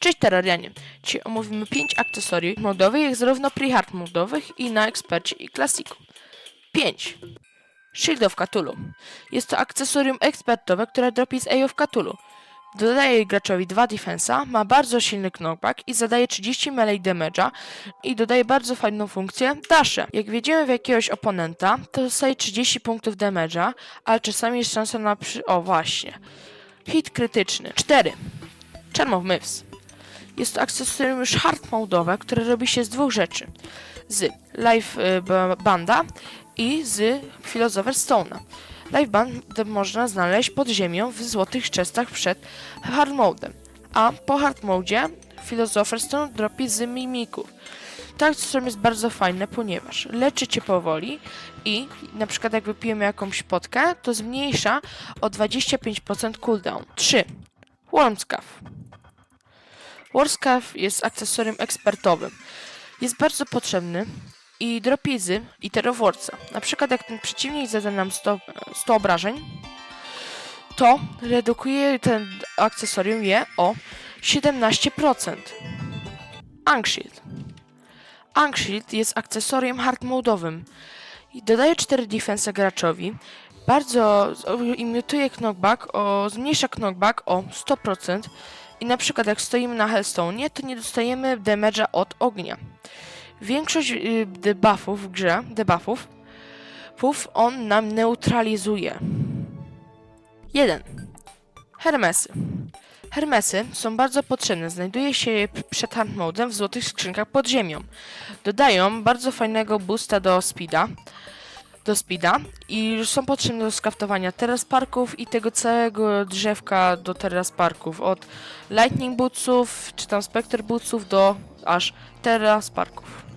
Cześć Terrarianie! Dzisiaj omówimy 5 akcesoriów modowych, jak zarówno pre-hard modowych i na ekspercie i klasiku. 5. Shield of Cthulhu. Jest to akcesorium ekspertowe, które dropi z A of Cthulhu. Dodaje graczowi 2 defensa, ma bardzo silny knockback i zadaje 30 melee damage'a i dodaje bardzo fajną funkcję dasze. Jak wjedziemy w jakiegoś oponenta, to dostaje 30 punktów damage'a, ale czasami jest szansa na przy... O właśnie. Hit krytyczny. 4. Charm of Myths. Jest to akcesorium hard mode'owe, które robi się z dwóch rzeczy. Z Life y, ba- Banda i z Philosopher Stone'a. Life Band można znaleźć pod ziemią w złotych chestach przed hard modem, a po hard mode Philosopher Stone dropi z mimików. To akcesorium jest bardzo fajne, ponieważ leczy cię powoli i na przykład jak wypijemy jakąś potkę, to zmniejsza o 25% cooldown. 3. Wormscaff. Warscaff jest akcesorium ekspertowym. Jest bardzo potrzebny i dropizy i terroworca. Na przykład jak ten przeciwnik zada nam 100, 100 obrażeń, to redukuje ten akcesorium je o 17%. Ankshield. Ankshield jest akcesorium hard mode'owym dodaje 4 defense graczowi. Bardzo imituje knockback, o, zmniejsza knockback o 100%. I na przykład jak stoimy na Hellstone, to nie dostajemy damage'a od ognia. Większość y, debuffów w grze, debuffów, puf on nam neutralizuje. 1. Hermesy. Hermesy są bardzo potrzebne. Znajduje się je przed hard modem w złotych skrzynkach pod ziemią. Dodają bardzo fajnego boosta do speeda, do speeda i są potrzebne do skaftowania teraz parków i tego całego drzewka do teraz parków. Od lightning bootsów czy tam spectre bootsów do aż teraz parków.